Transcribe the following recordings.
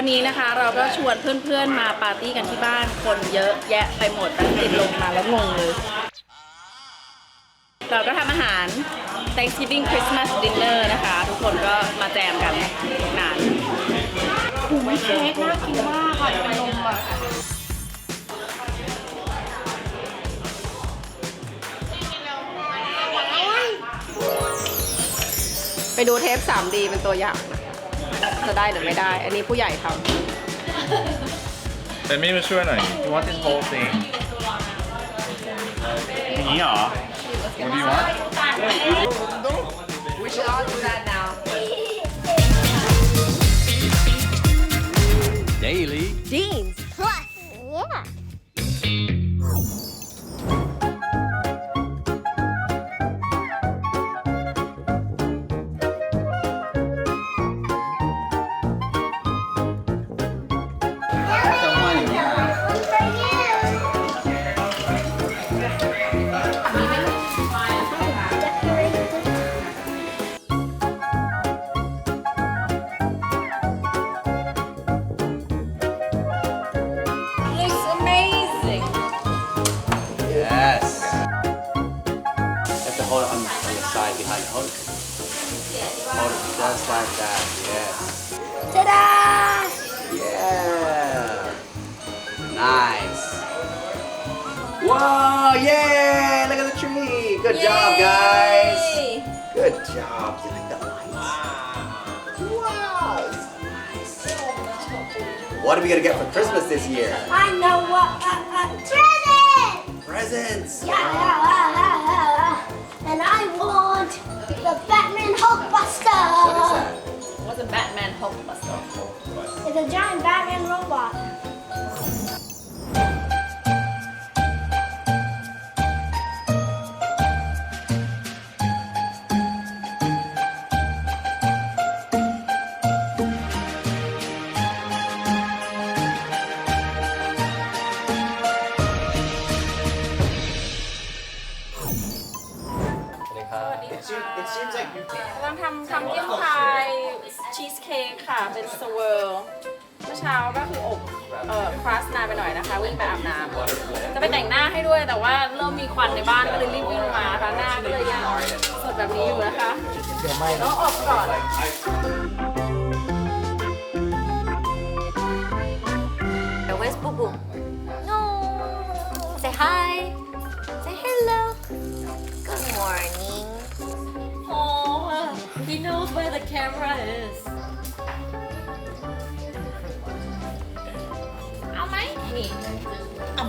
วันนี้นะคะเราก็ชวนเพื่อนๆมาปาร์ตี้กันที่บ้านคนเยอะแยะไปหมดตั้งติดลงมาแล้วงงเลย เราก็ทำอาหาร Thanksgiving Christmas Dinner นะคะ ทุกคนก็มาแจมกันนานหูไม่เค้กน่ากินมากค่ะเป็นนมอะไปดูเทป 3D เป็นตัวอย่างนะ จะได้หรือไม่ได้ อันนี้ผู้ใหญ่ทเอมี่มาช่วยหน่อย You want this whole thing อย่างนี้เหรอ What do you want We like that Yes Ta-da! Yeah Nice Whoa Yay Look at the tree Good job guys Good job You like the lights Wow Nice What are we gonna get for Christmas this year? I know what. Uh, uh, present! Presents Yeah, yeah, yeah, yeah, yeah. Hulkbuster. What is a Batman Hulkbuster It's a giant Batman robot. เป็นสเวิร์ลเมื่อเช้าก็คืออบเอ่อคลาสนานไปหน่อยนะคะ วิ่งไปอาบน้ำจะไปแต่งหน้าให้ด้วยแต่ว่าเริ่มมีควันในบ้านก็เลยรีบวิ่งมาค่ะหน้าก็เลยยังสดแบบนี้อยู่นะคะเดี๋ยวไม่ต้องอบก่อน Where's Boo Boo? No. Say hi. Say hello. Good morning. Oh he knows where the camera is มนี่อ่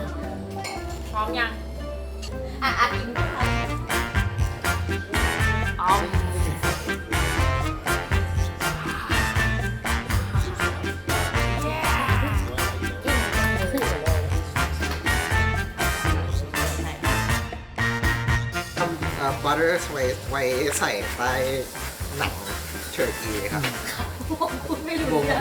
ำพร้อมยัง อะอะเอาทำบัตเตอร์ไว้ไว้ใส่ใต้หนังเชิร์กีครับ ผมพูดไม่รู้เรื่อง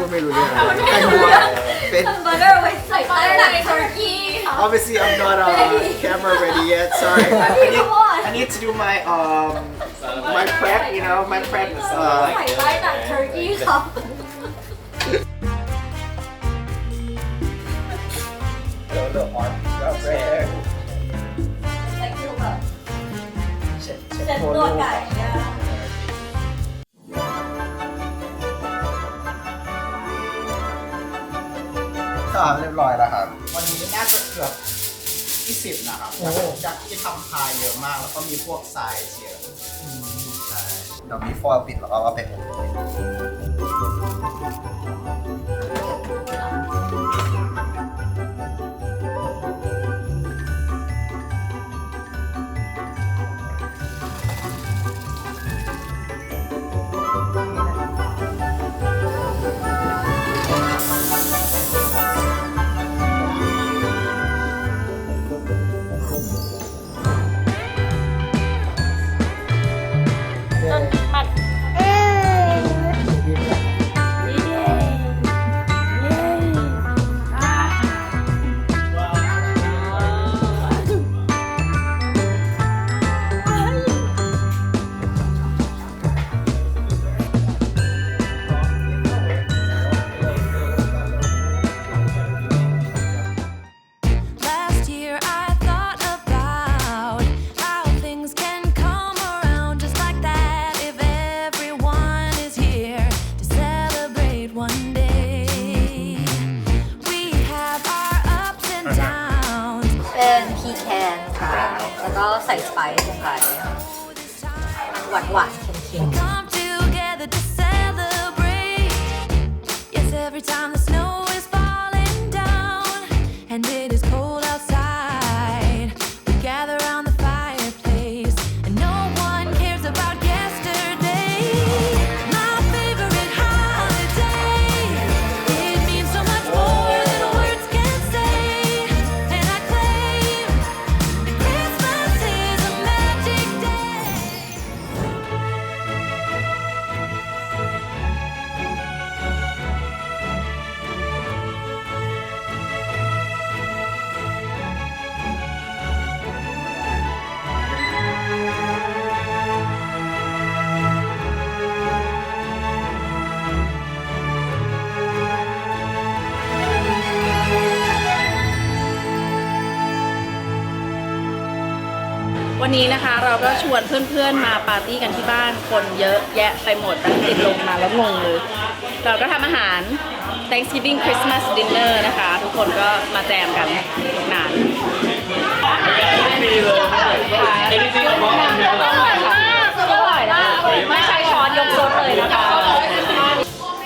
เป็น Butter with like butter turkey. obviously I'm not uh, camera ready yet sorry I need, I need to do my um my prep you know my prep is uh ใส่ไส้ตัด turkey ครับ little arm right there ใส่คือแบบเซ็ตตัวไก่ ครับเรียบร้อยแล้วครับ วันนี้น่าจะเกือบ 20 นะครับจากที่ทำพายเยอะมาก แล้วก็มีพวกทรายเยอะใช่เดี๋ยวมีฟอยล์ปิดแล้วก็เอาไปอบ วาน day. วันนี้นะคะเราก็ชวนเพื่อนๆมาปาร์ตี้กันที่บ้านคนเยอะแยะไปหมดตั้งติดลงมาแล้วงงเลย เราก็ทำอาหาร Thanksgiving Christmas Dinner นะคะ ทุกคนก็มาแจมกันนานอร่อยมากอร่อยนะไม่ใช้ช้อนยกซดเลยนะคะ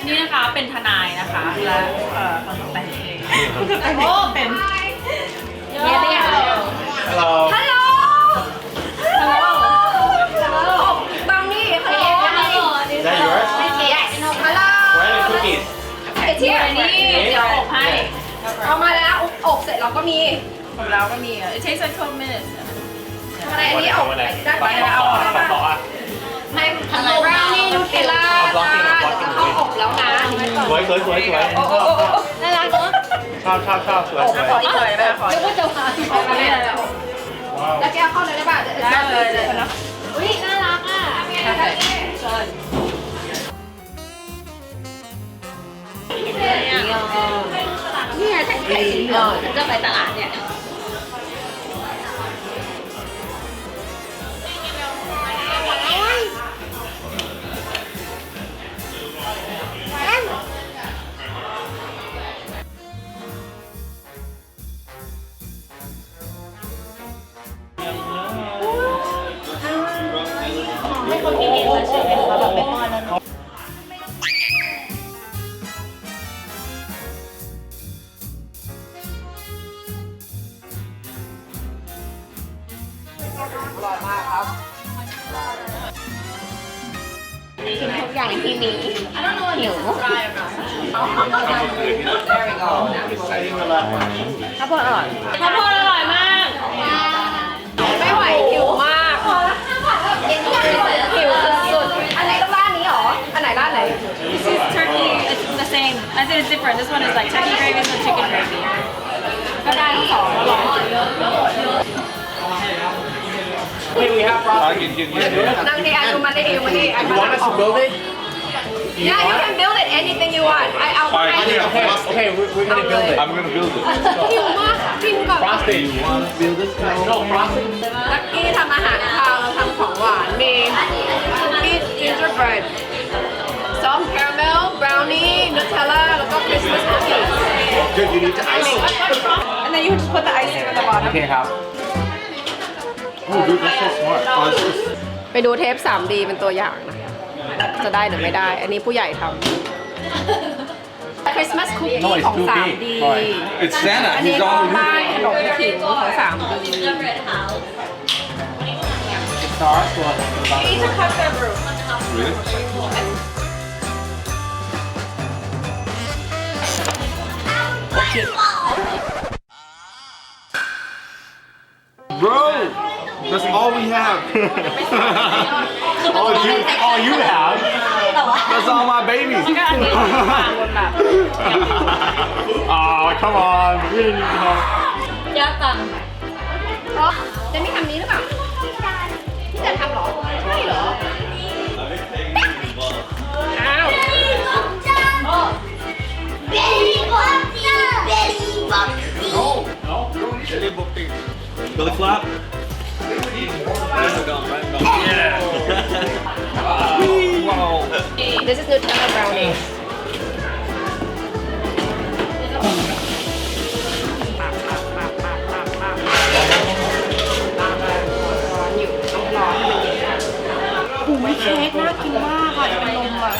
นี่นะคะเป็นทนายนะคะ และเอ่อคนต่อไปเองโอ้เป็นเนี่ยเนี่ย Hello ฮัลโหลฮัลโหลฮัลโหลบังนี่ฮัลโหล Is that yours? yes ฮัลโหล Where are the cookies? เที่ยนี่เดี๋ยวอบ เอามาแล้วอบเสร็จเราก็มีของเราก็มีอะ it takes like 12 minutes อะไรอันนี้อบได้ไปแล้วเอาออกมาไม่อะไรบราวนี่นูเทลล่าจ้าเดี๋ยวจะเข้าอบแล้วนะสวยสวยสวยสวยโอ้โอ้โอ้น่ารักเนอะชอบชอบชอบสวยสวยขออีกหน่อยได้ไหมขอนึกว่าจะมาเอามาเลยแล้วแก้วเข้าเลยได้ป่ะได้เลยเลยอุ้ยน่ารักอะเนี่ย แต่งไข่เออจะไปตลาดเนี่ย ทุกอย่างที่มีหิวข้าวโพดอร่อยข้าวโพดอร่อยมาก ไม่ไหวหิวมากหิวสุดๆอันไหนต้องร้านนี้หรอ อันไหนร้านไหน This is turkey it's the same I said it's different this one is like turkey gravy this one chicken gravy ก็ได้ทั้งสองอร่อย I can give you this. นั่งดีไอ้ดูมันได้เองมาดิไอ้ You want us to build it? Yeah you can build it anything you want ไอ้เอาไป Alright, here, Okay, okay, we're, we're gonna build it. I'm gonna build it. หิวมากกินก่อน Frosting. You want to build this? No, frosting. ลักกี้ทำอาหารคาวเราทำของหวาน มีคุกกี้ gingerbread ซอสคาราเมล บราวนี่ นูเทลล่า แล้วก็คริสต์มาสคุกกี้ Good, you need to ice. and then you just put the icing on the bottom Okay, how? Oh, dude, that's so smart. Oh, it's just- ไปดูเทป 3D เป็นตัวอย่างนะ จะได้หรือไม่ได้ อันนี้ผู้ใหญ่ทำคริสต์มาสคุก No, กี้ it's ของ too big.3D Right. It's Santa. อันนี้ He's ก็ on the บ้าน roof. ขนมขิงของ 3D Stars, what? Each a cup of brew Really? Bro, that's all we have. all you, all you have. That's all my babies. ก็อันนี้วางบนแบบ oh, come on. We didn't even have. เยอะจังเพราะเจนนี่ทำนี้หรือเปล่าพี่จะทำเหรอใช่เหรอ อ้าว Belly This is Nutella brownie. ยเค้กน่ากินมากค่ะเป็นลมอะ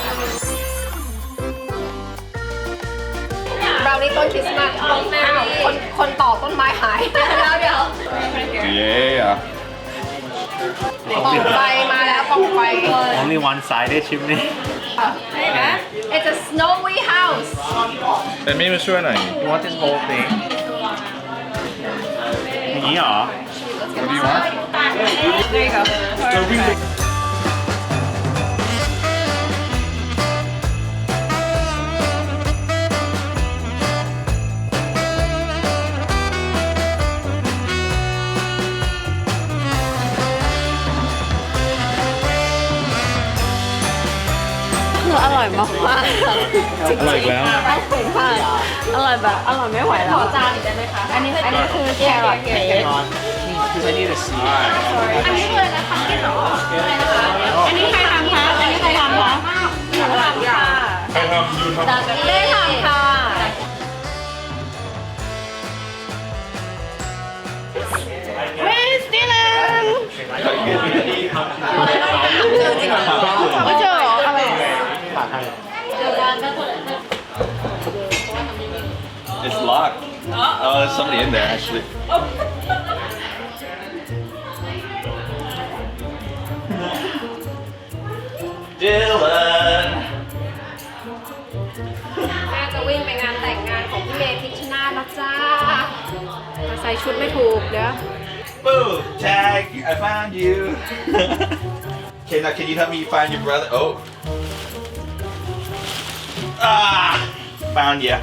ราวนี่ต้นคริสต์มาสคนต่อต้นไม้หาย แล้วเดี๋ยว Yeah. ปล่องไฟมาแล้วปล่องไฟ Only one sided chimney เห็นไหม It's a snowy house เอมี่มาช่วยหน่อย You want this whole thing อย่างนี้เหรอ What do you want? There you go คืออร่อยมากมากอร่อยอีกแล้วอร่อยมากอร่อยแบบอร่อยไม่ไหวแล้วขอจานอีกได้ไหมคะ อันนี้อันนี้คือแครอทเค้ก Because I need to see อันนี้คืออะไรนะพัมกินเหรออะไรนะคะ อันนี้ใครทำคะ อันนี้ใครทำคะหนูทำค่ะใครทำยูทำ ได้ทำค่ะ Where's Dylan ไม่เจอเหรอ อะไร It's locked. Oh, there's somebody in there actually. Dylan. แม่จะวิ่งไปงานแต่งงานของพี่เมย์พิชชนาธิ์แล้วจ้าแต่ใส่ชุดไม่ถูกเดี๋ยว Boo! Tag! I found you. okay, now can you help me find your brother? Oh. Found ya.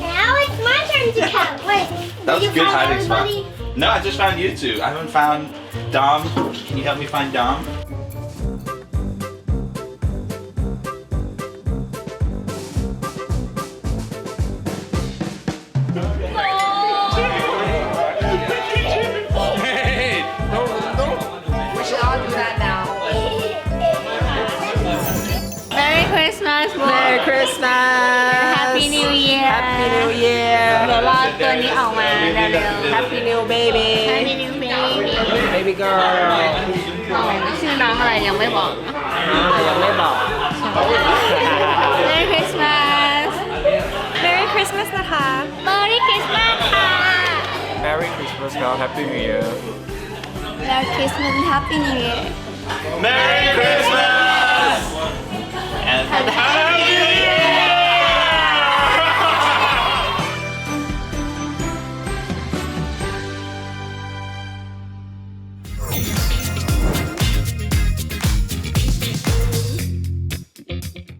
Now it's my turn to count. Wait. That was a you good hiding spot. No, I just found you two. I haven't found Dom. Can you help me find Dom? ดี๋ยวรอตัวนี้ออกมาเร็วๆ Happy New Baby Happy New Baby baby girl ชื่อน้องอะไรยังไม่บอก ยังไม่บอก Merry Christmas Merry Christmas นะคะ Merry Christmas ค่ะ Merry Christmas ครับ Happy New Year Merry Christmas Happy New Year Merry Christmas!